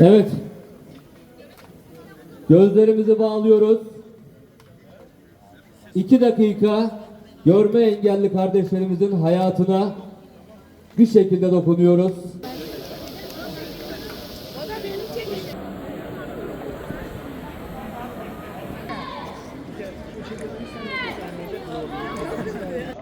Evet. Gözlerimizi bağlıyoruz. İki dakika görme engelli kardeşlerimizin hayatına bir şekilde dokunuyoruz.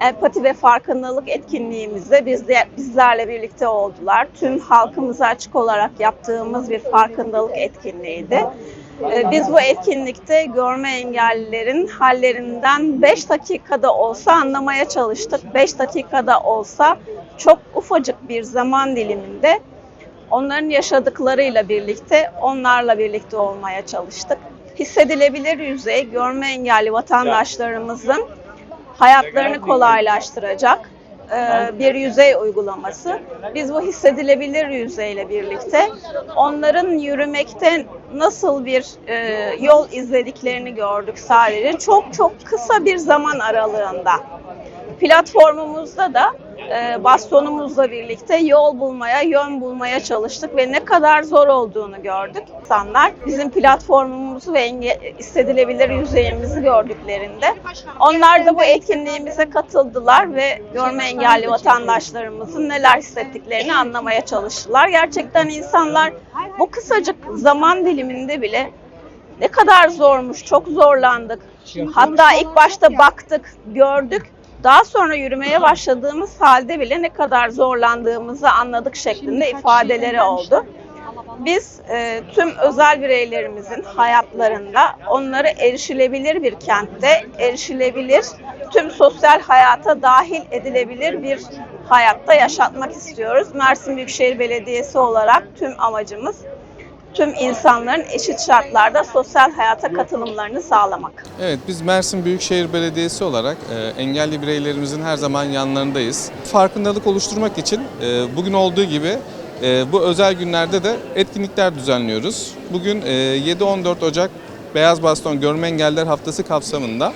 empati ve farkındalık etkinliğimizde biz de, bizlerle birlikte oldular. Tüm halkımıza açık olarak yaptığımız bir farkındalık etkinliğiydi. Ee, Biz bu etkinlikte görme engellilerin hallerinden 5 dakikada olsa anlamaya çalıştık. 5 dakikada olsa çok ufacık bir zaman diliminde onların yaşadıklarıyla birlikte onlarla birlikte olmaya çalıştık. Hissedilebilir yüzey görme engelli vatandaşlarımızın hayatlarını kolaylaştıracak e, bir yüzey uygulaması. Biz bu hissedilebilir yüzeyle birlikte onların yürümekte nasıl bir e, yol izlediklerini gördük sadece. Çok çok kısa bir zaman aralığında. Platformumuzda da bastonumuzla birlikte yol bulmaya, yön bulmaya çalıştık ve ne kadar zor olduğunu gördük. İnsanlar bizim platformumuzu ve hissedilebilir yüzeyimizi gördüklerinde onlar da bu etkinliğimize katıldılar ve görme engelli vatandaşlarımızın neler hissettiklerini anlamaya çalıştılar. Gerçekten insanlar bu kısacık zaman diliminde bile ne kadar zormuş, çok zorlandık. Hatta ilk başta baktık, gördük. Daha sonra yürümeye başladığımız halde bile ne kadar zorlandığımızı anladık şeklinde ifadeleri oldu. Biz e, tüm özel bireylerimizin hayatlarında onları erişilebilir bir kentte, erişilebilir, tüm sosyal hayata dahil edilebilir bir hayatta yaşatmak istiyoruz. Mersin Büyükşehir Belediyesi olarak tüm amacımız tüm insanların eşit şartlarda sosyal hayata katılımlarını sağlamak. Evet, biz Mersin Büyükşehir Belediyesi olarak e, engelli bireylerimizin her zaman yanlarındayız. Farkındalık oluşturmak için e, bugün olduğu gibi e, bu özel günlerde de etkinlikler düzenliyoruz. Bugün e, 7-14 Ocak Beyaz Baston Görme Engeller Haftası kapsamında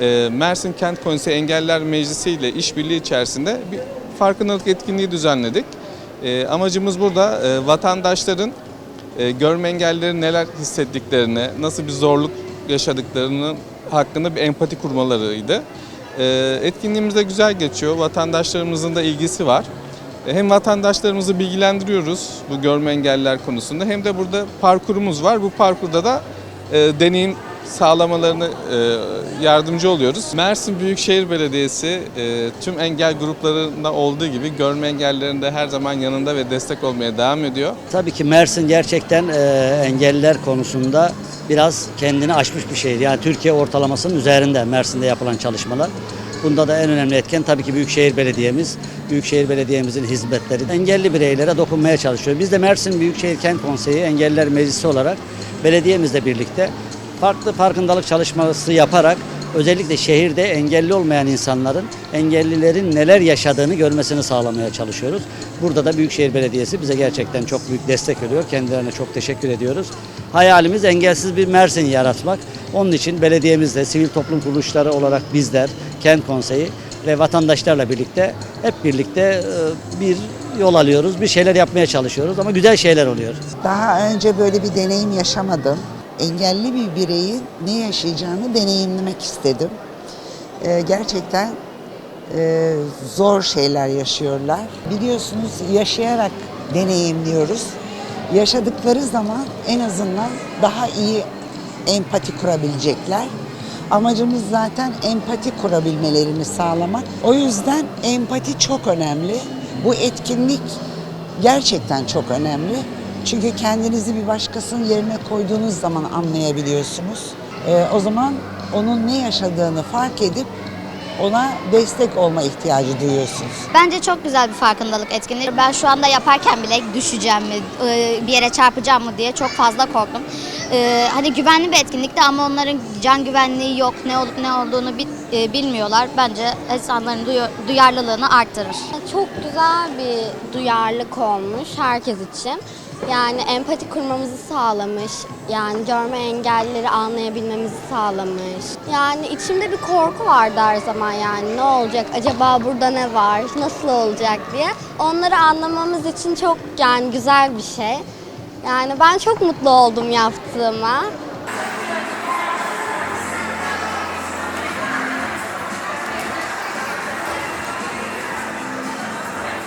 e, Mersin Kent Konseyi Engeller Meclisi ile işbirliği içerisinde bir farkındalık etkinliği düzenledik. E, amacımız burada e, vatandaşların e, görme engellilerin neler hissettiklerini, nasıl bir zorluk yaşadıklarının hakkında bir empati kurmalarıydı. E, etkinliğimiz de güzel geçiyor. Vatandaşlarımızın da ilgisi var. E, hem vatandaşlarımızı bilgilendiriyoruz bu görme engelliler konusunda hem de burada parkurumuz var. Bu parkurda da e, deneyim sağlamalarını e, yardımcı oluyoruz. Mersin Büyükşehir Belediyesi e, tüm engel gruplarında olduğu gibi görme engellilerin de her zaman yanında ve destek olmaya devam ediyor. Tabii ki Mersin gerçekten e, engelliler konusunda biraz kendini aşmış bir şehir. Yani Türkiye ortalamasının üzerinde Mersin'de yapılan çalışmalar. Bunda da en önemli etken tabii ki Büyükşehir Belediye'miz. Büyükşehir Belediye'mizin hizmetleri engelli bireylere dokunmaya çalışıyor. Biz de Mersin Büyükşehir Kent Konseyi Engelliler Meclisi olarak belediyemizle birlikte farklı farkındalık çalışması yaparak özellikle şehirde engelli olmayan insanların, engellilerin neler yaşadığını görmesini sağlamaya çalışıyoruz. Burada da Büyükşehir Belediyesi bize gerçekten çok büyük destek oluyor. Kendilerine çok teşekkür ediyoruz. Hayalimiz engelsiz bir Mersin yaratmak. Onun için belediyemizle, sivil toplum kuruluşları olarak bizler, Kent Konseyi ve vatandaşlarla birlikte hep birlikte e, bir yol alıyoruz. Bir şeyler yapmaya çalışıyoruz ama güzel şeyler oluyor. Daha önce böyle bir deneyim yaşamadım. Engelli bir bireyin ne yaşayacağını deneyimlemek istedim. Ee, gerçekten e, zor şeyler yaşıyorlar. Biliyorsunuz yaşayarak deneyimliyoruz. Yaşadıkları zaman en azından daha iyi empati kurabilecekler. Amacımız zaten empati kurabilmelerini sağlamak. O yüzden empati çok önemli. Bu etkinlik gerçekten çok önemli. Çünkü kendinizi bir başkasının yerine koyduğunuz zaman anlayabiliyorsunuz. Ee, o zaman onun ne yaşadığını fark edip ona destek olma ihtiyacı duyuyorsunuz. Bence çok güzel bir farkındalık etkinliği. Ben şu anda yaparken bile düşeceğim mi, e, bir yere çarpacağım mı diye çok fazla korktum. E, Hani güvenli bir etkinlikti ama onların can güvenliği yok, ne olup ne olduğunu e, bilmiyorlar. Bence insanların duyarlılığını arttırır. Çok güzel bir duyarlılık olmuş herkes için. Yani empati kurmamızı sağlamış. Yani görme engellileri anlayabilmemizi sağlamış. Yani içimde bir korku vardı her zaman yani ne olacak acaba burada ne var nasıl olacak diye. Onları anlamamız için çok yani güzel bir şey. Yani ben çok mutlu oldum yaptığıma.